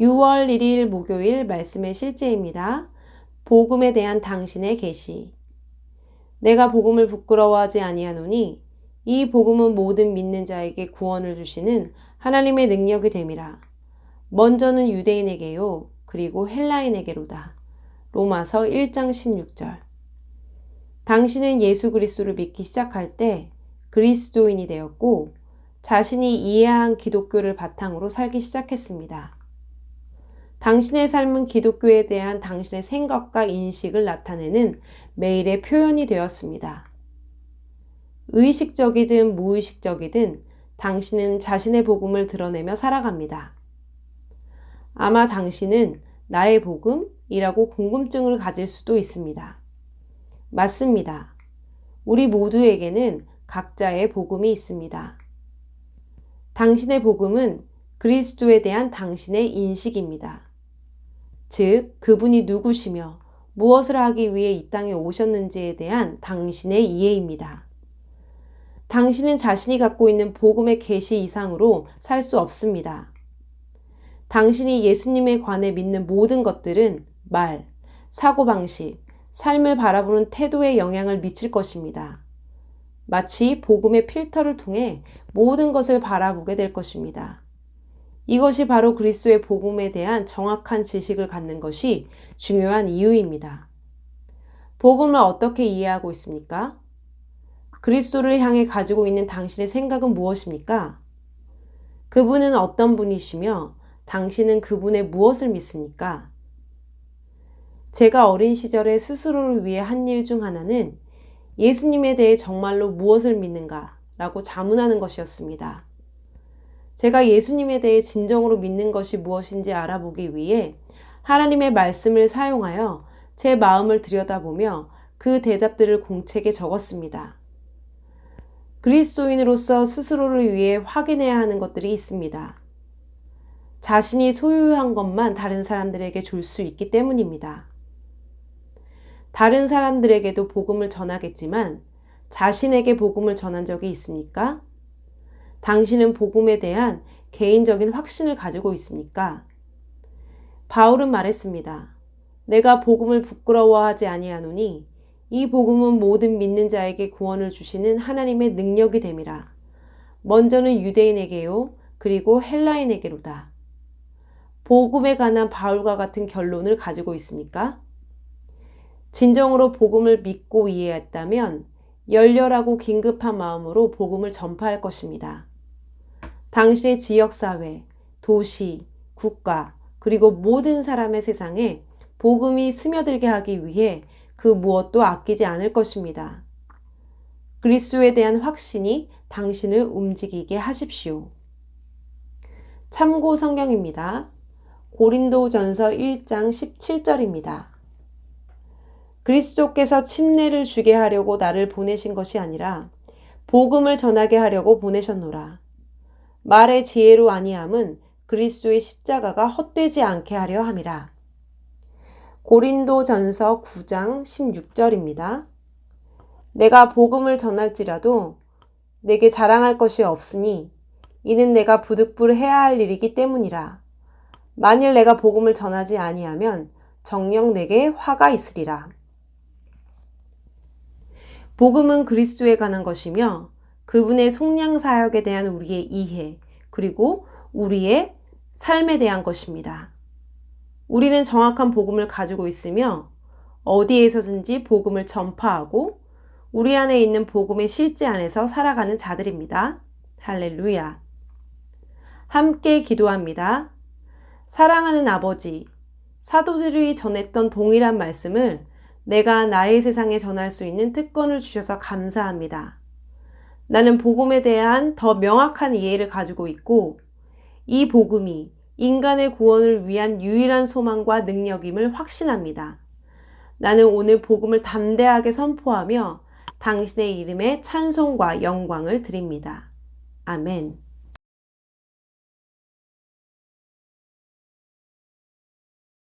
6월 1일 목요일 말씀의 실제입니다. 복음에 대한 당신의 계시. 내가 복음을 부끄러워하지 아니하노니 이 복음은 모든 믿는 자에게 구원을 주시는 하나님의 능력이 됨이라. 먼저는 유대인에게요, 그리고 헬라인에게로다. 로마서 1장 16절. 당신은 예수 그리스도를 믿기 시작할 때 그리스도인이 되었고 자신이 이해한 기독교를 바탕으로 살기 시작했습니다. 당신의 삶은 기독교에 대한 당신의 생각과 인식을 나타내는 매일의 표현이 되었습니다. 의식적이든 무의식적이든 당신은 자신의 복음을 드러내며 살아갑니다. 아마 당신은 나의 복음이라고 궁금증을 가질 수도 있습니다. 맞습니다. 우리 모두에게는 각자의 복음이 있습니다. 당신의 복음은 그리스도에 대한 당신의 인식입니다. 즉, 그분이 누구시며 무엇을 하기 위해 이 땅에 오셨는지에 대한 당신의 이해입니다. 당신은 자신이 갖고 있는 복음의 계시 이상으로 살 수 없습니다. 당신이 예수님에 관해 믿는 모든 것들은 말, 사고방식, 삶을 바라보는 태도에 영향을 미칠 것입니다. 마치 복음의 필터를 통해 모든 것을 바라보게 될 것입니다. 이것이 바로 그리스도의 복음에 대한 정확한 지식을 갖는 것이 중요한 이유입니다. 복음을 어떻게 이해하고 있습니까? 그리스도를 향해 가지고 있는 당신의 생각은 무엇입니까? 그분은 어떤 분이시며 당신은 그분의 무엇을 믿습니까? 제가 어린 시절에 스스로를 위해 한 일 중 하나는 예수님에 대해 정말로 무엇을 믿는가 라고 자문하는 것이었습니다. 제가 예수님에 대해 진정으로 믿는 것이 무엇인지 알아보기 위해 하나님의 말씀을 사용하여 제 마음을 들여다보며 그 대답들을 공책에 적었습니다. 그리스도인으로서 스스로를 위해 확인해야 하는 것들이 있습니다. 자신이 소유한 것만 다른 사람들에게 줄 수 있기 때문입니다. 다른 사람들에게도 복음을 전하겠지만 자신에게 복음을 전한 적이 있습니까? 당신은 복음에 대한 개인적인 확신을 가지고 있습니까? 바울은 말했습니다. 내가 복음을 부끄러워하지 아니하노니 이 복음은 모든 믿는 자에게 구원을 주시는 하나님의 능력이 됨이라. 먼저는 유대인에게요, 그리고 헬라인에게로다. 복음에 관한 바울과 같은 결론을 가지고 있습니까? 진정으로 복음을 믿고 이해했다면 열렬하고 긴급한 마음으로 복음을 전파할 것입니다. 당신의 지역사회, 도시, 국가, 그리고 모든 사람의 세상에 복음이 스며들게 하기 위해 그 무엇도 아끼지 않을 것입니다. 그리스도에 대한 확신이 당신을 움직이게 하십시오. 참고 성경입니다. 고린도전서 1장 17절입니다. 그리스도께서 침례를 주게 하려고 나를 보내신 것이 아니라 복음을 전하게 하려고 보내셨노라. 말의 지혜로 아니함은 그리스도의 십자가가 헛되지 않게 하려 함이라. 고린도전서 9장 16절입니다. 내가 복음을 전할지라도 내게 자랑할 것이 없으니 이는 내가 부득불 해야 할 일이기 때문이라. 만일 내가 복음을 전하지 아니하면 정녕 내게 화가 있으리라. 복음은 그리스도에 관한 것이며 그분의 속량 사역에 대한 우리의 이해 그리고 우리의 삶에 대한 것입니다. 우리는 정확한 복음을 가지고 있으며 어디에서든지 복음을 전파하고 우리 안에 있는 복음의 실제 안에서 살아가는 자들입니다. 할렐루야. 함께 기도합니다. 사랑하는 아버지, 사도들이 전했던 동일한 말씀을 내가 나의 세상에 전할 수 있는 특권을 주셔서 감사합니다. 나는 복음에 대한 더 명확한 이해를 가지고 있고 이 복음이 인간의 구원을 위한 유일한 소망과 능력임을 확신합니다. 나는 오늘 복음을 담대하게 선포하며 당신의 이름에 찬송과 영광을 드립니다. 아멘.